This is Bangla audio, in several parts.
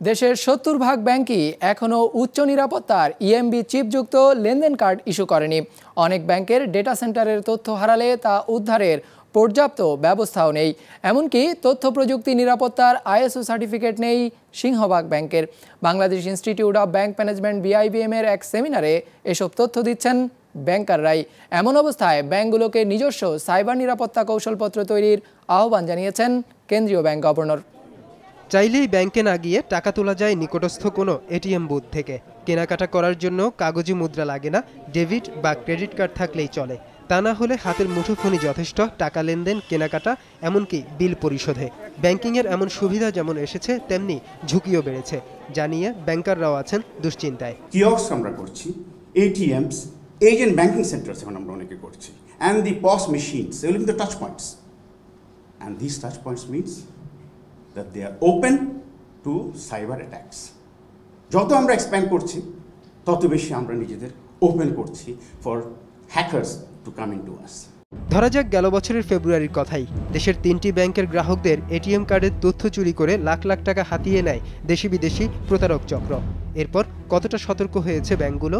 দেশের সত্তর ভাগ ব্যাংকই এখনও উচ্চ নিরাপত্তার ইএমবি চিপযুক্ত লেনদেন কার্ড ইস্যু করেনি। অনেক ব্যাংকের ডেটা সেন্টারের তথ্য হারালে তা উদ্ধারের পর্যাপ্ত ব্যবস্থাও নেই। এমনকি তথ্য প্রযুক্তি নিরাপত্তার আইএসও সার্টিফিকেট নেই সিংহবাগ ব্যাংকের। Bangladesh institute of bank management BIBM এর এক সেমিনারে এসব তথ্য দিচ্ছেন ব্যাংকাররাই। এমন অবস্থায় ব্যাংকগুলোকে নিজস্ব সাইবার নিরাপত্তা কৌশলপত্র তৈরির আহ্বান জানিয়েছেন কেন্দ্রীয় ব্যাংক গভর্নর। চাইলেই ব্যাংকে না গিয়ে টাকা তোলা যায় নিকটস্থ কোনো এটিএম বুথ থেকে। কেনাকাটা করার জন্য কাগজি মুদ্রা লাগে না, ডেবিট বা ক্রেডিট কার্ড থাকলেই চলে। তা না হলে হাতের মুঠোফোনই যথেষ্ট টাকা লেনদেন, কেনাকাটা, এমনকি বিল পরিশোধে। ব্যাংকিংয়ের এমন সুবিধা যেমন এসেছে, তেমনি ঝুঁকিও বেড়েছে, জানিয়ে ব্যাংকাররাও আছেন দুশ্চিন্তায়। কিয়ক্স আমরা করছি, এটিএমস, এজেন্ট ব্যাংকিং সেন্টার্স এখন আমরা অনেকে করছি। অ্যান্ড দি পস মেশিনস এগুলো কিন্তু touch points and this touch points means that they are open to cyber attacks যত আমরা এক্সপ্যান্ড করছি, তত বেশি আমরা নিজেদের ওপেন করছি for hackers to come in to us ধরা যাক গেল বছরের ফেব্রুয়ারির কথাই। দেশের তিনটি ব্যাংকের গ্রাহকদের এটিএম কার্ডের তথ্য চুরি করে লাখ লাখ টাকা হাতিয়ে নেয় দেশি বিদেশি প্রতারক চক্র। এরপর কতটা সতর্ক হয়েছে ব্যাংকগুলো?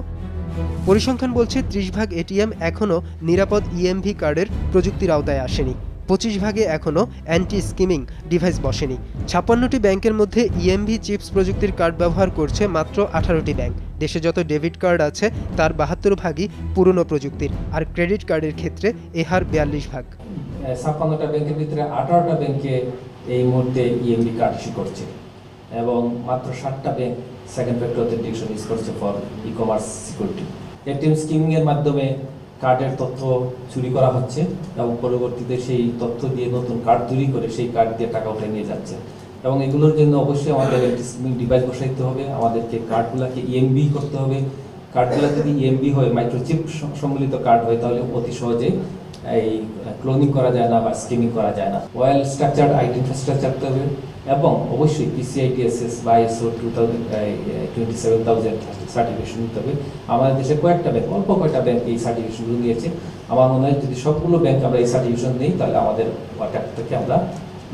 পরিসংখ্যান বলছে ত্রিশ ভাগ এটিএম এখনও নিরাপদ ইএমভি কার্ডের প্রযুক্তির আওতায় আসেনি। পঁচিশ ভাগে এখনও অ্যান্টি স্কিমিং ডিভাইস বসেনি। ছাপ্পান্নটি ব্যাংকের মধ্যে ইএমভি চিপস প্রযুক্তির কার্ড ব্যবহার করছে মাত্র আঠারোটি ব্যাংক। দেশে যত ডেবিট কার্ড আছে, তার বাহাত্তর ভাগই পুরনো প্রযুক্তির। আর ক্রেডিট কার্ডের ক্ষেত্রে এ হার বিয়াল্লিশ ভাগ। ছাপ্পান্নটা ব্যাংকের ভিতরে আঠারোটা ব্যাংকে এই মুহূর্তে ইএমডি কার্ড ইস্যু করছে। এবং মাত্র ষাটটা bank second factor authentication use করছে for e commerce security ATM skimming এর মাধ্যমে কার্ডের তথ্য চুরি করা হচ্ছে এবং পরবর্তীতে সেই তথ্য দিয়ে নতুন কার্ড তৈরি করে সেই কার্ড দিয়ে টাকা উঠে নিয়ে যাচ্ছে। এবং এগুলোর জন্য অবশ্যই আমাদের ডিভাইস বসাইতে হবে। আমাদেরকে কার্ডগুলোকে ইএমবি করতে হবে। কার্ডগুলো যদি ইএমবি হয় মাইক্রোচিপ সম্মিলিত কার্ড হয়, তাহলে অতি সহজে এই ক্লোনিং করা যায় না বা স্কিমিং করা যায় না। ওয়েল স্ট্রাকচার্ড আইটি ইনফ্রাস্ট্রাকচার হবে এবং অবশ্যই পিসিআইটিএসএস বা ISO two thousand twenty seven thousand certification নিতে হবে। আমাদের দেশে কয়েকটা ব্যাংক অল্প কয়েকটা ব্যাংক এই সার্টিফিকেশনগুলো নিয়েছে। আমার মনে হয় যদি সবগুলো ব্যাংক আমরা এই সার্টিফিকেশন নিই, তাহলে আমাদের ওয়াটার থেকে আমরা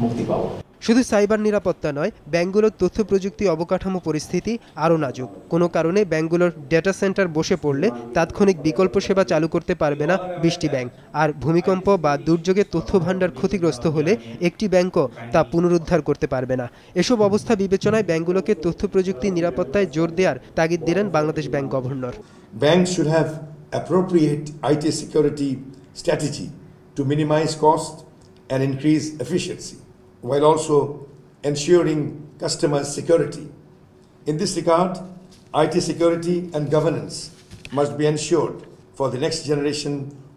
মুক্তি পাবো। শুধু সাইবার নিরাপত্তা নয় ব্যাংকগুলোর তথ্য প্রযুক্তি অবকাঠামো পরিস্থিতি আরও নাজুক। কোনো কারণে ব্যাংকগুলোর ডেটা সেন্টার বসে পড়লে তাৎক্ষণিক বিকল্প সেবা চালু করতে পারবে না বিশটি ব্যাংক। আর ভূমিকম্প বা দুর্যোগে তথ্য ভাণ্ডার ক্ষতিগ্রস্ত হলে একটি ব্যাংকও তা পুনরুদ্ধার করতে পারবে না। এসব অবস্থা বিবেচনায় ব্যাংকগুলোকে তথ্য প্রযুক্তি নিরাপত্তায় জোর দেওয়ার তাগিদ দিলেন Bangladesh bank governor. Banks should have appropriate IT security strategy to minimize cost and increase efficiency, while also ensuring customer security. In this regard, IT security and governance must be ensured for the next generation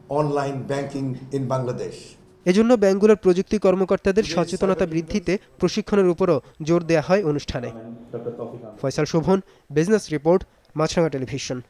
online banking in Bangladesh. এজন্য ব্যাংকগুলোর প্রযুক্তি কর্মকর্তাদের সচেতনতা বৃদ্ধিতে প্রশিক্ষণের উপরও জোর দেওয়া হয় অনুষ্ঠানে Faisal Shovon business report Maasranga television